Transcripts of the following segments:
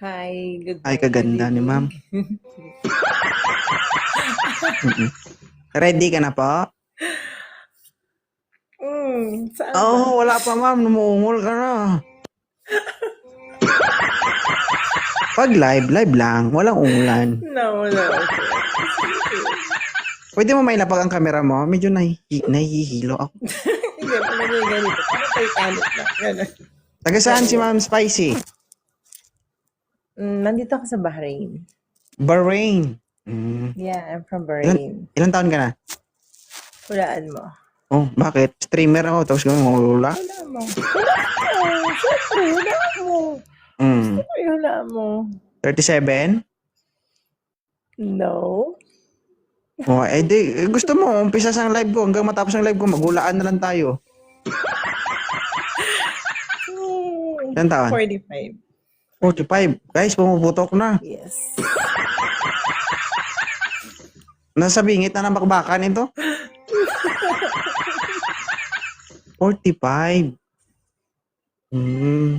Hi, good Ay, kaganda ni ma'am. Mm-mm. Ready ka na po? Mm, saan ba? oh, wala pa ma'am. Numuungol ka na. Pag live, live lang. Walang ungulan. No, no. Pwede mo may lapag ang camera mo? Medyo nahihi- nahihilo ako. Hindi, pag ganito. Parang Titanic na. Ganun. Taga saan si Ma'am Spicy? Mm, nandito ako sa Bahrain. Bahrain. Mm. Yeah, I'm from Bahrain. Ilan taon ka na? Hulaan mo. Oh, bakit? Streamer ako, tapos gawin mo lula? Hulaan mo. Hulaan mo. Siyempre, hulaan mo. Mm. Ay, hulaan mo. 37? No. Oh, eh di, eh, gusto mo, umpisa sa live ko, hanggang matapos ang live ko, maghulaan na lang tayo. Ilan taon? 45. 45. Guys, pumuputok na. Yes. Nasa bingit na ng bakbakan ito. 45. Mm.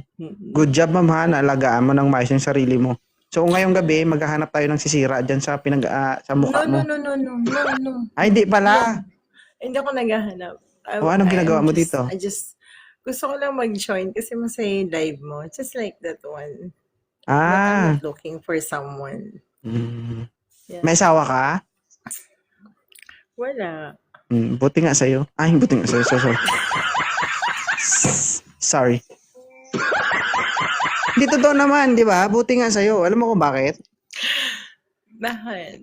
Good job, ma'am, ha. Naalagaan mo ng maayos yung sarili mo. So, ngayong gabi, maghahanap tayo ng sisira dyan sa, pinag, ah, sa mukha No, mo. no, no, no, no, no, no. Ay, di pala. Hindi ako naghahanap. I- O, anong I- ginagawa mo just- dito? I just, gusto ko lang mag-join kasi masaya yung live mo. Just like that one. But I'm Ah. not looking for someone. Mm. Yeah. May asawa ka? Wala. Mm, buti nga sa'yo. Ay, buti nga sa'yo. Sorry. sorry. sorry. Hindi totoo naman, di ba? Buti nga sa'yo. Alam mo kung bakit? Bakit?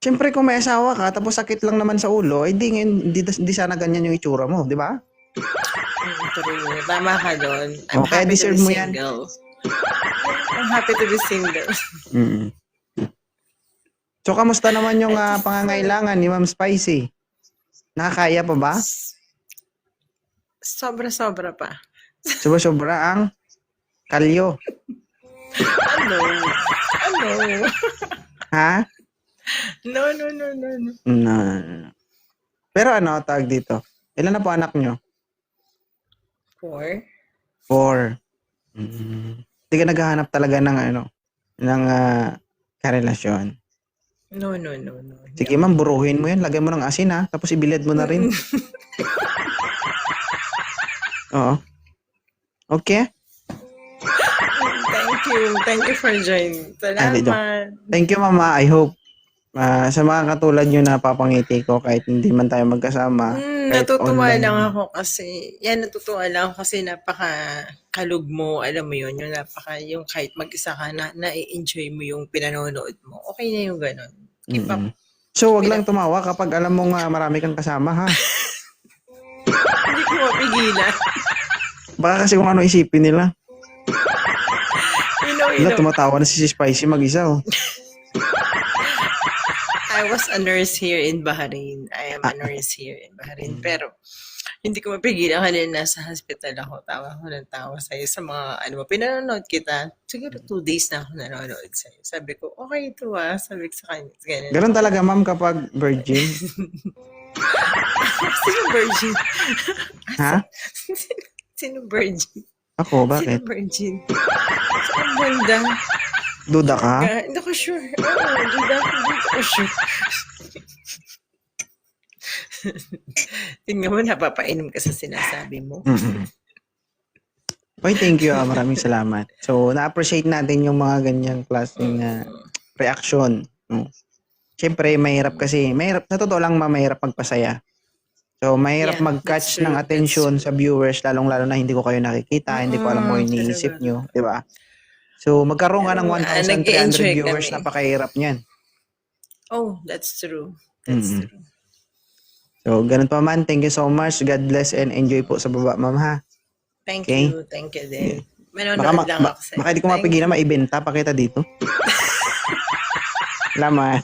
Siyempre kung may asawa ka, tapos sakit lang naman sa ulo, eh di, ngayon- di, di sana ganyan yung itsura mo, di ba? Mm, True. Tama ka doon. I'm kaya happy to deserve be mo yan. single. I'm happy to be single. Mm. So, kamusta naman yung ah, pangangailangan ni Ma'am Spicy? Nakakaya pa ba? Sobra-sobra pa. Sobra-sobra ang kalyo. Ano? Ano? Ha? No, no, no, no, no. No, no, no, no. Pero ano, tawag dito? Ilan na po anak nyo? Four? Four. Mm. Hindi ka naghahanap talaga ng ano, ng ah, karelasyon. No, no, no, no. Sige ma'am, buruhin mo yan. Lagyan mo ng asin ha. Tapos ibilad mo na rin. Oo. Okay? Thank you. Thank you for joining. Ah, Salamat. Thank you mama. I hope ah, sa mga katulad nyo na papangiti ko kahit hindi man tayo magkasama. Mm, natutuwa online. lang ako kasi, yan natutuwa lang ako kasi napaka kalug mo, alam mo yun, yung napaka, yung kahit mag-isa ka na, na-enjoy mo yung pinanonood mo. Okay na yung ganun. Keep up. So, wag lang tumawa kapag alam mong ah, marami kang kasama ha. Hindi ko mapigilan. Baka kasi kung ano isipin nila. Know, you Wala, tumatawa na si Spicy mag-isa oh. I was a nurse here in Bahrain. I am a nurse here in Bahrain. Mm. Pero, hindi ko mapigilan kanina nasa hospital ako. Tawa ko ng tawa sa'yo sa mga, ano mo, pinanonood kita. Siguro two days na ako nanonood sa'yo. Sabi ko, okay ito ah. Sabi ko sa kanya. Ganun. Ganun talaga ma'am kapag virgin. Sino virgin? ha? Sino virgin? Ako, Sino bakit? virgin? Saan banda? Duda ka? Hindi ko sure. Oo, duda duda ko sure. Tingnan mo, napapainom ka sa sinasabi mo. mm Oy, thank you. ah. Maraming salamat. So, na-appreciate natin yung mga ganyang klaseng ah, reaction. No? Siyempre, mahirap kasi, mahirap, sa totoo lang, ma, mahirap magpasaya. So, mahirap Yeah, mag-catch true. ng attention sa viewers, lalong-lalo na hindi ko kayo nakikita, hindi ko alam kung Mm, iniisip talaga. nyo, di ba? So, magkaroon ka ng Pero, ah, 1,300 nag-e-enjoy viewers, kami. napakahirap niyan. Oh, that's true. That's Mm-mm. true. So, ganun pa man. Thank you so much. God bless and enjoy po sa baba, ma'am, ha? Thank Okay. you. Thank you din. Baka, Manonood ma- lang ba- ako sa'yo. baka di ko mapigilan, maibenta pa kita dito. Salamat.